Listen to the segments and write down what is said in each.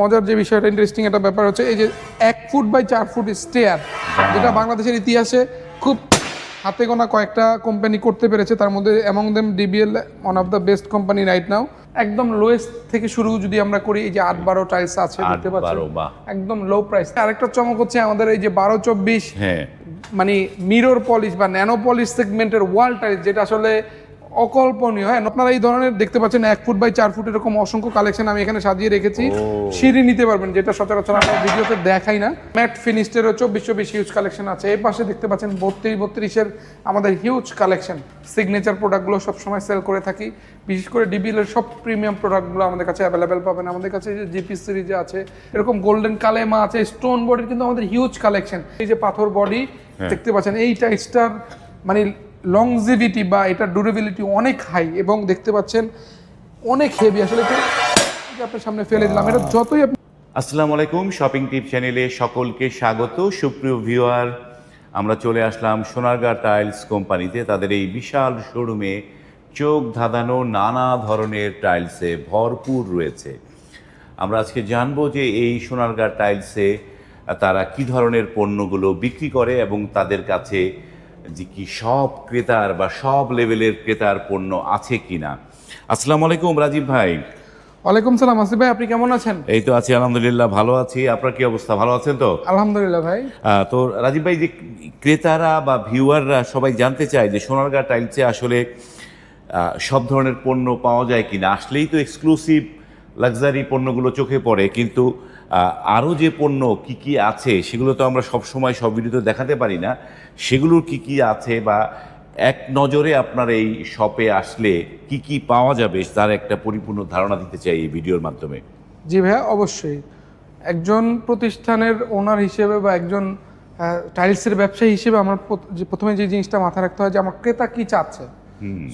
মজার যে বিষয়টা ইন্টারেস্টিং একটা ব্যাপার হচ্ছে এই যে এক ফুট বাই চার ফুট স্টেয়ার যেটা বাংলাদেশের ইতিহাসে খুব হাতে গোনা কয়েকটা কোম্পানি করতে পেরেছে। তার মধ্যে among them DBL one of the best company right now একদম লোয়েস্ট থেকে শুরু যদি আমরা করি এই যে আট বারো টাইলস আছে দেখতে পাচ্ছেন? একদম লো প্রাইস আরেকটা চমক হচ্ছে আমাদের এই যে বারো চব্বিশ হ্যাঁ। মানে মিরর পলিশ বা ন্যানো পলিশ সেগমেন্টের ওয়াল টাইলস যেটা আসলে অকল্পনীয়। হ্যাঁ আপনারা এই ধরনের দেখতে পাচ্ছেন এক ফুট বাই চার ফুট এরকম অসংখ্য কালেকশন আমি এখানে সাজিয়ে রেখেছি। সিঁড়ি নিতে পারবেন যেটা সচরাচর আমরা ভিডিওতে দেখাই না। ম্যাট ফিনিস্টেরও চব্বিশ চব্বিশ হিউজ কালেকশন আছে। এই পাশে দেখতে পাচ্ছেন বত্রিশ বত্রিশের আমাদের হিউজ কালেকশন সিগনেচার প্রোডাক্টগুলো সবসময় সেল করে থাকি। বিশেষ করে ডিবিএল এর সব প্রিমিয়াম প্রোডাক্টগুলো আমাদের কাছে অ্যাভেলেবেল পাবেন। আমাদের কাছে যে জিপি সিরিজে আছে এরকম গোল্ডেন কালেমা আছে স্টোন বডির কিন্তু আমাদের হিউজ কালেকশন এই যে পাথর বডি দেখতে পাচ্ছেন এই টাইসটার মানে লংজিভিটি বা এটা ডিউরেবিলিটি অনেক হাই এবং দেখতে পাচ্ছেন অনেক হেভি আসলে আপনার সামনে ফেলে দিলাম এটা যতই আপনি আসসালামু আলাইকুম শপিং টিপ চ্যানেলে সকলকে স্বাগত। সুপ্রিয় ভিউয়ার আমরা চলে আসলাম সোনারগাঁ টাইলস কোম্পানিতে তাদের এই বিশাল শোরুমে চোখ ধাঁধানো নানা ধরনের টাইলসে ভরপুর রয়েছে। আমরা আজকে জানব যে এই সোনারগাঁ টাইলসে তারা কি ধরনের পণ্যগুলো বিক্রি করে এবং তাদের কাছে যে কি সব ক্রেতার বা সব লেভেলের ক্রেতার পণ্য আছে কিনা। আসসালামু আলাইকুম রাজীব ভাই। ওয়ালাইকুম সালাম আসিফ ভাই আপনি কেমন আছেন? এই তো আছি আলহামদুলিল্লাহ ভালো আছি। আপনার কি অবস্থা ভালো আছেন তো? আলহামদুলিল্লাহ ভাই। তো রাজীব ভাই যে ক্রেতারা বা ভিউয়াররা সবাই জানতে চায় যে সোনারগাঁ টাইলসে আসলে সব ধরনের পণ্য পাওয়া যায় কিনা। আসলেই তো এক্সক্লুসিভ লাক্সারি পণ্যগুলো চোখে পড়ে কিন্তু আরও যে পণ্য কি কি আছে, সেগুলো তো আমরা সব সময় সব ভিডিওতে দেখাতে পারি না। সেগুলোর কি কি আছে বা এক নজরে আপনার এই শপে আসলে কি কি পাওয়া যাবে, তার একটা পরিপূর্ণ ধারণা দিতে চাই এই ভিডিওর মাধ্যমে। জি ভাইয়া, অবশ্যই। একজন প্রতিষ্ঠানের ওনার হিসেবে বা একজন টাইলসের ব্যবসায়ী হিসেবে আমার প্রথমে যে জিনিসটা মাথায় রাখতে হয় যে, আমার ক্রেতা কি চাচ্ছে?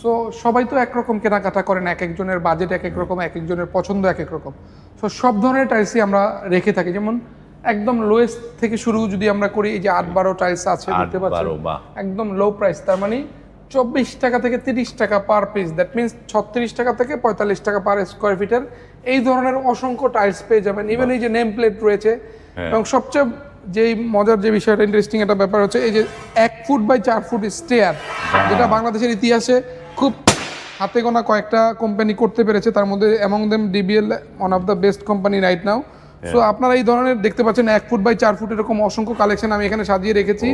সো সবাই তো একরকম কেনাকাটা করেন এক একজনের বাজেট এক এক রকম এক একজনের পছন্দ এক এক রকম। সো সব ধরনের টাইলসই আমরা রেখে থাকি। যেমন একদম লোয়েস্ট থেকে শুরু যদি আমরা করি এই যে আট বারো টাইলস আছে দেখতে পাচ্ছেন? একদম লো প্রাইস তার মানে চব্বিশ টাকা থেকে তিরিশ টাকা পার পিস দ্যাট মিনস ছত্রিশ টাকা থেকে পঁয়তাল্লিশ টাকা পার স্কোয়ার ফিটের এই ধরনের অসংখ্য টাইলস পেয়ে যাবেন। ইভেন এই যে নেম প্লেট রয়েছে এবং সবচেয়ে যেই মজার যে বিষয়টা ইন্টারেস্টিং একটা ব্যাপার হচ্ছে এই যে এক ফুট বাই চার ফুট স্টেয়ার যেটা বাংলাদেশের ইতিহাসে খুব হাতে গোনা কয়েকটা কোম্পানি করতে পেরেছে। তার মধ্যে among them DBL one of the best company right now so আপনারা এই ধরনের দেখতে পাচ্ছেন এক ফুট বাই চার ফুট এরকম অসংখ্য কালেকশন আমি এখানে সাজিয়ে রেখেছি।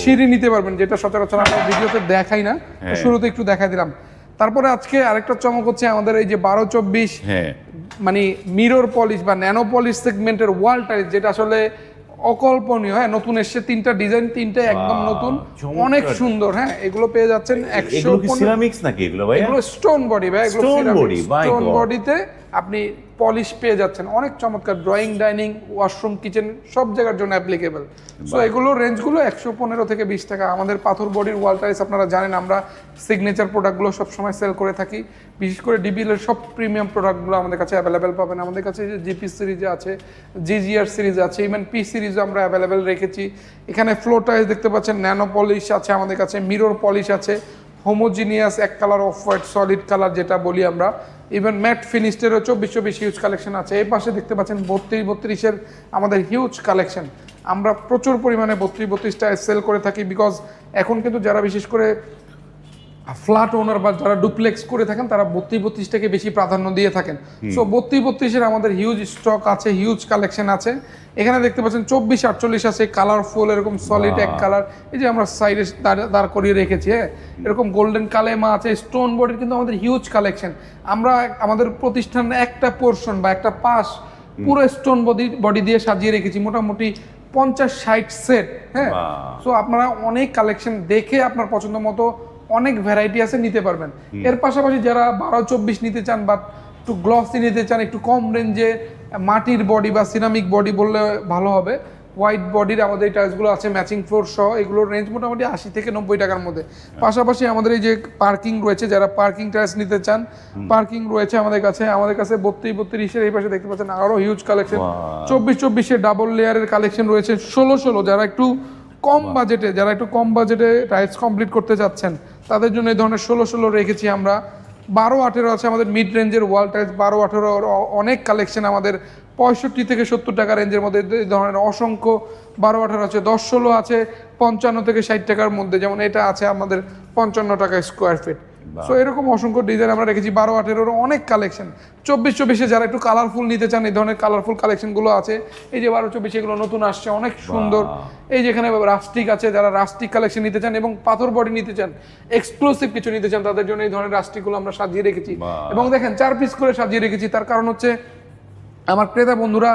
সিঁড়ি নিতে পারবেন যেটা সচরাচর আমরা ভিডিওতে দেখাই না। শুরুতে একটু দেখাই দিলাম। তারপরে আজকে আরেকটা চমক হচ্ছে আমাদের এই যে বারো চব্বিশ হ্যাঁ। মানে মিরর পলিশ বা ন্যানো পলিশ সেগমেন্টের ওয়াল টাইলস যেটা আসলে অকল্পনীয় হ্যাঁ নতুন এসছে তিনটা ডিজাইন তিনটা একদম নতুন। অনেক সুন্দর হ্যাঁ এগুলো পেয়ে যাচ্ছেন একশো সিরামিক্স নাকি এগুলো ভাই এগুলো স্টোন বডি ভাই এগুলো স্টোন বডি স্টোন বডিতে আপনি পলিশ পেয়ে যাচ্ছেন। অনেক চমৎকার ড্রয়িং ডাইনিং ওয়াশরুম কিচেন সব জায়গার জন্য অ্যাপ্লিকেবল সো এগুলো রেঞ্জগুলো একশো পনেরো থেকে বিশ টাকা। আমাদের পাথর বডির ওয়াল টাইলস আপনারা জানেন আমরা সিগনেচার প্রোডাক্টগুলো সবসময় সেল করে থাকি। বিশেষ করে ডিবিএলের সব প্রিমিয়াম প্রোডাক্টগুলো আমাদের কাছে অ্যাভেলেবেল পাবেন। আমাদের কাছে যে জিপি সিরিজ আছে জিজিআর সিরিজ আছে ইভেন পি সিরিজও আমরা অ্যাভেলেবেল রেখেছি। এখানে ফ্লো টাইলস দেখতে পাচ্ছেন ন্যানো পলিশ আছে আমাদের কাছে মিরর পলিশ আছে। হোমোজিনিয়াস এক colour off white solid colour যেটা বলি আমরা। ইভেন ম্যাট ফিনিশেরও চব্বিশ বেশি হিউজ কালেকশন আছে। এই পাশে দেখতে পাচ্ছেন বত্রিশ বত্রিশের আমাদের হিউজ কালেকশন আমরা প্রচুর পরিমাণে বত্রিশ বত্রিশটা সেল করে থাকি বিকজ এখন কিন্তু যারা বিশেষ করে ফ্ল্যাট ওনার বা যারা ডুপ্লেক্স করে থাকেন তারা বত্রিশ বত্রিশটাকে বেশি প্রাধান্য দিয়ে থাকেন। সো বত্রিশ বত্রিশের আমাদের হিউজ স্টক আছে হিউজ কালেকশন আছে। এখানে দেখতে পাচ্ছেন চব্বিশ আটচল্লিশ আছে কালারফুল এরকম সলিড এক কালার এই যে আমরা সাইডে দাঁড় করিয়ে রেখেছি হ্যাঁ? এরকম গোল্ডেন কালেমা আছে স্টোন বডির কিন্তু আমাদের হিউজ কালেকশন আমরা আমাদের প্রতিষ্ঠানের একটা পোর্শন বা একটা পাশ পুরো স্টোন বডি বডি দিয়ে সাজিয়ে রেখেছি মোটামুটি পঞ্চাশ ষাট সেট হ্যাঁ? সো আপনারা অনেক কালেকশন দেখে আপনার পছন্দ মতো অনেক ভ্যারাইটি আছে নিতে পারবেন। এর পাশাপাশি যারা বারো চব্বিশ নিতে চান বা একটু গ্লসি নিতে চান একটু কম রেঞ্জে মাটির বডি বা সিরামিক বডি বললে ভালো হবে। হোয়াইট বডির আমাদের এই টাইলসগুলো আছে ম্যাচিং ফ্লোর সহ এগুলোর রেঞ্জ মোটামুটি আশি থেকে নব্বই টাকার মধ্যে। পাশাপাশি আমাদের এই যে পার্কিং রয়েছে যারা পার্কিং টাইলস নিতে চান পার্কিং রয়েছে আমাদের কাছে। আমাদের কাছে বত্রিশ বত্রিশের এই পাশে দেখতে পাচ্ছেন আরও হিউজ কালেকশন চব্বিশ চব্বিশে ডাবল লেয়ারের কালেকশন রয়েছে ষোলো ষোলো। যারা একটু কম বাজেটে যারা একটু কম বাজেটে টাইলস কমপ্লিট করতে চাচ্ছেন তাদের জন্য এই ধরনের ষোলো ষোলো রেখেছি আমরা। বারো আঠেরো আছে আমাদের মিড রেঞ্জের ওয়াল টাইলস বারো আঠেরো অনেক কালেকশন আমাদের পঁয়ষট্টি থেকে সত্তর টাকা রেঞ্জের মধ্যে এই ধরনের অসংখ্য বারো আঠেরো আছে, দশ ষোলো আছে, পঞ্চান্ন থেকে ষাট টাকার মধ্যে, যেমন এটা আছে আমাদের পঞ্চান্ন টাকা স্কোয়ার ফিট সো এরকম অসংখ্য ডিজাইন আমরা রেখেছি বারো আঠেরোর অনেক কালেকশন চব্বিশ চব্বিশে যারা একটু কালারফুল নিতে চান এই ধরনের কালারফুল কালেকশনগুলো আছে। এই যে বারো চব্বিশ এগুলো নতুন আসছে অনেক সুন্দর। এই যেখানে রাস্টিক আছে যারা রাস্টিক কালেকশন নিতে চান এবং পাথর বডি নিতে চান এক্সক্লুসিভ কিছু নিতে চান তাদের জন্য এই ধরনের রাস্টিকগুলো আমরা সাজিয়ে রেখেছি। এবং দেখেন চার পিস করে সাজিয়ে রেখেছি তার কারণ হচ্ছে আমার ক্রেতা বন্ধুরা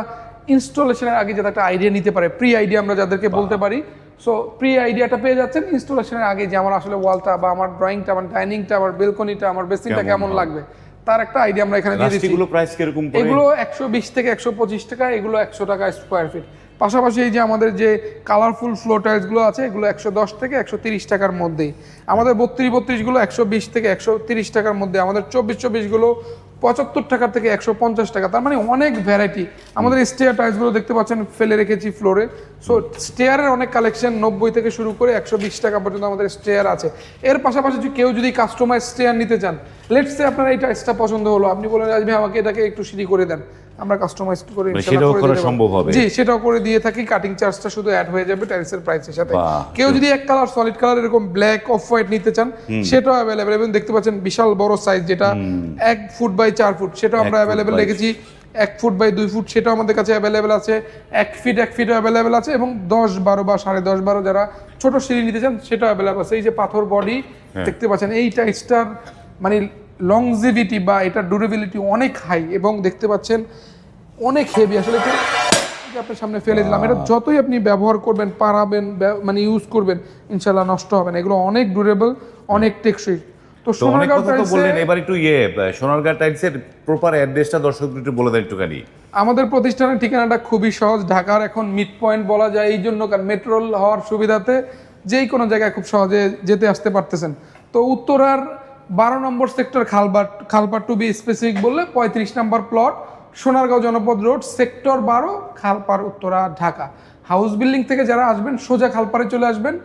ইনস্টলেশনের আগে যাতে একটা আইডিয়া নিতে পারে প্রি আইডিয়া আমরা যাদেরকে বলতে পারি সো প্রি আইডিয়াটা পেয়ে যাচ্ছেন ইনস্টলেশনের আগে যে আমার আসলে ওয়ালটা বা আমার ড্রয়িংটা আমার ডাইনিংটা আমার বেলকনিটা আমার বেসিনটা কেমন লাগবে? তার একটা আইডিয়া আমরা এখানে দিয়ে দিচ্ছি। রাস্টিগুলো প্রাইস কীরকম পড়ে? এগুলো একশো বিশ থেকে একশো পঁচিশ টাকা এগুলো একশো টাকা স্কোয়ার ফিট পাশাপাশি এই যে আমাদের যে কালারফুল ফ্লো টাইলসগুলো আছে এগুলো একশো দশ থেকে একশো তিরিশ টাকার মধ্যেই। আমাদের বত্রিশ বত্রিশগুলো একশো বিশ থেকে একশো তিরিশ টাকার মধ্যে আমাদের চব্বিশ চব্বিশগুলো পঁচাত্তর টাকা থেকে একশো পঞ্চাশ টাকা। তার মানে অনেক ভ্যারাইটি আমাদের স্টেয়ার টাইলসগুলো দেখতে পাচ্ছেন, ফেলে রেখেছি ফ্লোরে সো স্টেয়ারের অনেক কালেকশন নব্বই থেকে শুরু করে একশো বিশ টাকা পর্যন্ত আমাদের স্টেয়ার আছে। এর পাশাপাশি কেউ যদি কাস্টমাইজ স্টেয়ার নিতে চান লেটসে আপনার এই টাইলসটা পছন্দ হলো, আপনি বলেন আজমি আমাকে এটাকে একটু সিঁড়ি করে দেন। আমরা কাস্টমাইজ করে মানে ইনশাআল্লাহ সেটাও করে। সম্ভব হবে? জি সেটাও করে দিয়ে থাকি। কাটিং চার্জটা শুধু অ্যাড হয়ে যাবে টাইলসের প্রাইসের সাথে। কেউ যদি এক কালার সলিড কালার এরকম ব্ল্যাক অফ হোয়াইট নিতে চান সেটাও অ্যাভেলেবেল এবং দেখতে পাচ্ছেন বিশাল বড় সাইজ যেটা এক ফুট বাই চার ফুট সেটাও আমরা অ্যাভেলেবেল রেখেছি। এক ফুট বাই দুই ফুট সেটাও আমাদের কাছে অ্যাভেলেবেল আছে। এক ফিট এক ফিট অ্যাভেলেবেল আছে এবং দশ বারো বা সাড়ে দশ বারো যারা ছোট সিঁড়ি নিতে চান সেটাও অ্যাভেলেবেল আছে। এই যে পাথর বডি দেখতে পাচ্ছেন এই টাইসটার মানে লংজিভিটি বা এটা ডিউরেবিলিটি অনেক হাই এবং দেখতে পাচ্ছেন অনেক হেভি আসলে আপনার সামনে ফেলে দিলাম এটা যতই আপনি ব্যবহার করবেন পারাবেন মানে ইউজ করবেন ইনশাল্লাহ নষ্ট হবে না। এগুলো অনেক ডিউরেবল অনেক টেকসই। তো সোনারগাঁও বললেন এবার একটু ইয়ে সোনারগাঁ টাইলসের প্রপার অ্যাড্রেসটা দর্শকদের একটু বলে দেন একটুখানি। আমাদের প্রতিষ্ঠানের ঠিকানাটা খুবই সহজ ঢাকার এখন মিড পয়েন্ট বলা যায় এই জন্য কারণ মেট্রোল হওয়ার সুবিধাতে যেই কোনো জায়গায় খুব সহজে যেতে আসতে পারতেছেন। তো উত্তরার বারো নম্বর সেক্টর খালবাট খালপাট টু বি স্পেসিফিক বললে পঁয়ত্রিশ নম্বর plot Sonargaon Janapath road sector বারো খালপার উত্তরা ঢাকা। হাউস বিল্ডিং থেকে যারা আসবেন সোজা খালপাড়ে চলে আসবেন।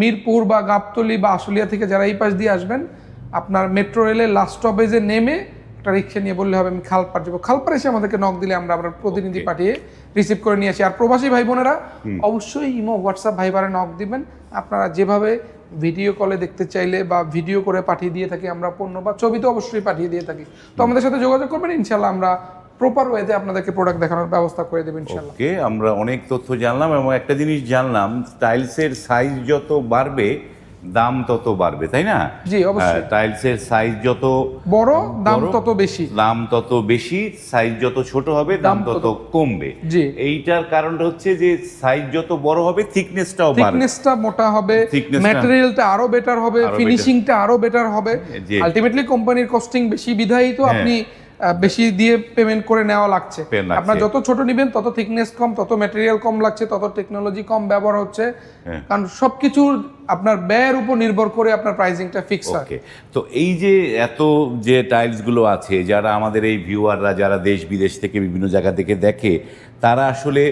মিরপুর বা গাবতলি বা আশুলিয়া থেকে যারা এই পাশ দিয়ে আসবেন আপনার মেট্রো রেলের লাস্ট স্টপেজে নেমে একটা রিক্সা নিয়ে বললে হবে আমি খালপার যাব। খালপাড় এসে আমাদেরকে নক দিলে আমরা আপনার প্রতিনিধি পাঠিয়ে রিসিভ করে নিয়ে আসি। আর প্রবাসী ভাই বোনেরা অবশ্যই ইমো হোয়াটসঅ্যাপ ভাইবারে নক দিবেন। আপনারা যেভাবে ভিডিও কলে দেখতে চাইলে বা ভিডিও করে পাঠিয়ে দিয়ে থাকি আমরা পণ্য বা ছবি তো অবশ্যই পাঠিয়ে দিয়ে থাকি। তো আমাদের সাথে যোগাযোগ করবেন ইনশাল্লাহ আমরা প্রপার ওয়েতে আপনাদেরকে প্রোডাক্ট দেখানোর ব্যবস্থা করে দেবেন ইনশাল্লাহ ওকে আমরা অনেক তথ্য জানলাম এবং একটা জিনিস জানলাম টাইলসের সাইজ যত বাড়বে দাম তত বাড়বে তাই না জি, অবশ্যই। টাইলসের সাইজ যত বড় দাম তত বেশি দাম তত বেশি সাইজ যত ছোট হবে দাম তত কমবে জি। এইটার কারণটা হচ্ছে যে সাইজ যত বড় হবে থিকনেসটাও বাড়বে থিকনেসটা মোটা হবে ম্যাটেরিয়ালটা আরও বেটার হবে ফিনিশিংটা আরও বেটার হবে। আলটিমেটলি কোম্পানির কস্টিং বেশি বিধায়ী তো হ্যাঁ। আপনি বেশি দিয়ে পেমেন্ট করে নেওয়া লাগছে। আপনার যত ছোট নেবেন তত থিকনেস কম তত ম্যাটেরিয়াল কম লাগছে তত টেকনোলজি কম ব্যবহার হচ্ছে। হ্যাঁ। কারণ সবকিছুর আপনার ব্যয়ের উপর নির্ভর করে আপনার প্রাইসিংটা ফিক্স হয়। তো এই যে এত যে টাইলসগুলো আছে যারা আমাদের এই ভিউয়াররা যারা দেশ বিদেশ থেকে বিভিন্ন জায়গা থেকে দেখে তারা আসলে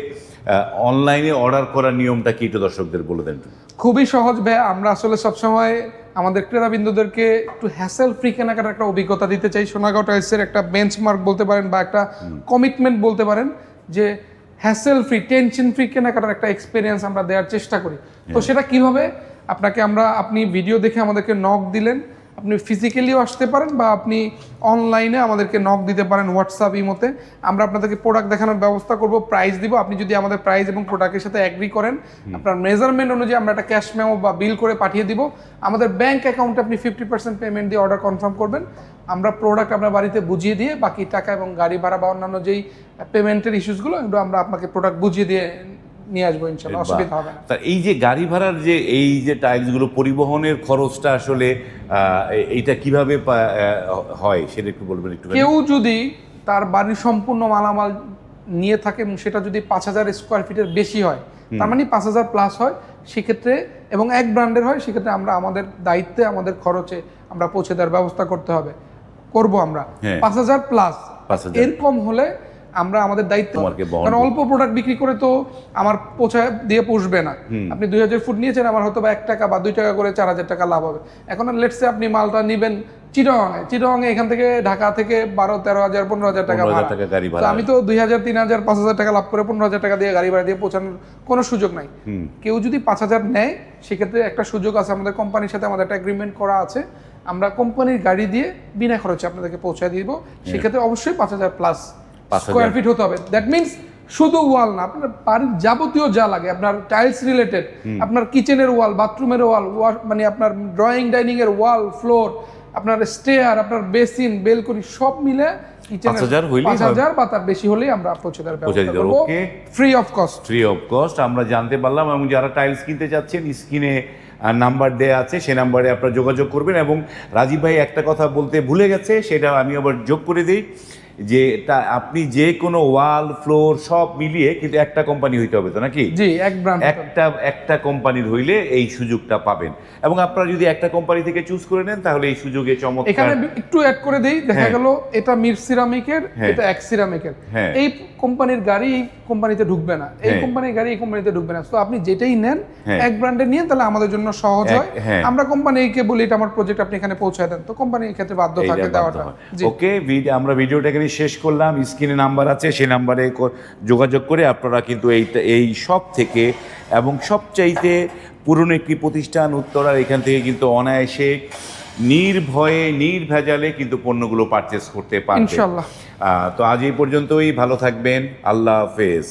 অনলাইনে অর্ডার করার নিয়মটা কি একটু দর্শকদের বলে দেন খুবই সহজ ভাই আমরা আসলে সবসময় আমাদের ক্রেতাবিন্দুদেরকে একটু হ্যাসেল ফ্রি কেনাকাটার একটা অভিজ্ঞতা দিতে চাই। সোনাগাঁও টাইলসের একটা বেঞ্চমার্ক বলতে পারেন বা একটা কমিটমেন্ট বলতে পারেন যে হ্যাসেল ফ্রি টেনশন ফ্রি কেনাকাটার একটা এক্সপিরিয়েন্স আমরা দেওয়ার চেষ্টা করি। তো সেটা কীভাবে? আপনাকে আমরা আপনি ভিডিও দেখে আমাদেরকে নক দিলেন। আপনি ফিজিক্যালিও আসতে পারেন বা আপনি অনলাইনে আমাদেরকে নক দিতে পারেন হোয়াটসঅ্যাপ ইমোতে আমরা আপনাদেরকে প্রোডাক্ট দেখানোর ব্যবস্থা করব প্রাইস দিব। আপনি যদি আমাদের প্রাইস এবং প্রোডাক্টের সাথে অ্যাগ্রি করেন আপনার মেজারমেন্ট অনুযায়ী আমরা একটা ক্যাশ মেমো বা বিল করে পাঠিয়ে দিব। আমাদের ব্যাংক অ্যাকাউন্টে আপনি ফিফটি পার্সেন্ট পেমেন্ট দিয়ে অর্ডার কনফার্ম করবেন। আমরা প্রোডাক্ট আপনার বাড়িতে বুঝিয়ে দিয়ে বাকি টাকা এবং গাড়ি ভাড়া বা অন্যান্য যেই পেমেন্টের ইস্যুসগুলো এগুলো আমরা আপনাকে প্রোডাক্ট বুঝিয়ে দিয়ে নিয়ে আসব ইনশাল্লাহ অসুবিধা হবে না। তা এই যে গাড়ি ভাড়ার যে এই যে টাইলসগুলো পরিবহনের খরচটা আসলে এইটা কীভাবে হয় সেটা একটু বলবেন একটু কেউ যদি তার বাড়ির সম্পূর্ণ মালামাল নিয়ে থাকে সেটা যদি পাঁচ হাজার স্কোয়ার ফিটের বেশি হয় তার মানে পাঁচ হাজার প্লাস হয় সেক্ষেত্রে এবং এক ব্র্যান্ডের হয় সেক্ষেত্রে আমরা আমাদের দায়িত্বে আমাদের খরচে আমরা পৌঁছে দেওয়ার ব্যবস্থা করতে হবে করব আমরা। হ্যাঁ। পাঁচ হাজার প্লাস 5,000 এর কম হলে আমরা আমাদের দায়িত্ব। কারণ অল্প প্রোডাক্ট বিক্রি করে তো আমার পৌঁছায় দিয়ে পুষবে না। আপনি দুই হাজার ফুট নিয়েছেন আমার হয়তো বা এক টাকা বা দুই টাকা করে চার হাজার টাকা লাভ হবে। এখন লেটসে আপনি মালটা নেবেন চিটংয়ে চিটংয়ে এখান থেকে ঢাকা থেকে বারো তেরো হাজার পনেরো হাজার টাকা ভাড়া। তো আমি তো দুই হাজার তিন হাজার পাঁচ হাজার টাকা লাভ করে পনেরো হাজার টাকা দিয়ে গাড়ি ভাড়া দিয়ে পৌঁছানোর কোনো সুযোগ নাই। কেউ যদি পাঁচ হাজার নেয় সেক্ষেত্রে একটা সুযোগ আছে আমাদের কোম্পানির সাথে আমাদের একটা এগ্রিমেন্ট করা আছে। আমরা কোম্পানির গাড়ি দিয়ে বিনা খরচে আপনাদেরকে পৌঁছায় দিব। সেক্ষেত্রে অবশ্যই পাঁচ হাজার প্লাস 5,000 স্কোয়ার ফিট হতে হবে। দ্যাট মিনস শুধু ওয়াল না আপনার বাড়ির যাবতীয় যা লাগে আপনার টাইলস রিলেটেড আপনার কিচেনের ওয়াল বাথরুমের ওয়াল মানে আপনার ড্রয়িং ডাইনিং এর ওয়াল ফ্লোর আপনার স্টেয়ার আপনার বেসিন বেলকনি সব মিলে কিচেনের 5,000 হইলেই পাঁচ হাজার বা তার বেশি হলেই আমরা পৌঁছে. Free of cost free of cost আমরা জানতে পারলাম এবং যারা টাইলস কিনতে চাচ্ছেন স্ক্রিনে নাম্বার দেয়া আছে সেই নাম্বারে আপনারা যোগাযোগ করবেন এবং রাজীব ভাই একটা কথা বলতে ভুলে গেছে সেটা আমি আবার যোগ করে দিই। যে তা আপনি যে কোনো ওয়াল ফ্লোর সব মিলিয়ে কিন্তু একটা কোম্পানি হইতে হবে তো নাকি জি এক ব্র্যান্ড একটা একটা কোম্পানির হইলে এই সুযোগটা পাবেন এবং আপনারা যদি একটা কোম্পানি থেকে চুজ করে নেন তাহলে এই সুযোগে চমৎকার এখানে একটু অ্যাড করে দেই দেখা হ্যাঁ। গেল এটা মির সিরামিকের হ্যাঁ। এটা এক সিরামিকের হ্যাঁ। এই কোম্পানির গাড়ি এই কোম্পানিতে ঢুকবে না এই। কোম্পানির গাড়ি এই কোম্পানিতে ঢুকবে না তো আপনি যেটাই নেন। এক ব্র্যান্ডে নিয়ে তাহলে আমাদের জন্য সহজ হয়। আমরা কোম্পানিকে বলি এটা আমার প্রজেক্ট আপনি এখানে পৌঁছায় দেন তো কোম্পানি এই ক্ষেত্রে বাধ্য থাকে দেওয়াটা ওকে আমরা ভিডিওটা এখানে শেষ করলাম স্ক্রিনে নাম্বার আছে সেই নাম্বারে যোগাযোগ করে আপনারা কিন্তু এই এই সব থেকে এবং সবচাইতে পুরনো একটি প্রতিষ্ঠান উত্তরার এখান থেকে কিন্তু অনায়াসে নির্ভয়ে নির্ভেজালে কিন্তু পণ্যগুলো পারচেস করতে পারবেন তো আজ এই পর্যন্তই ভালো থাকবেন আল্লাহ হাফেজ।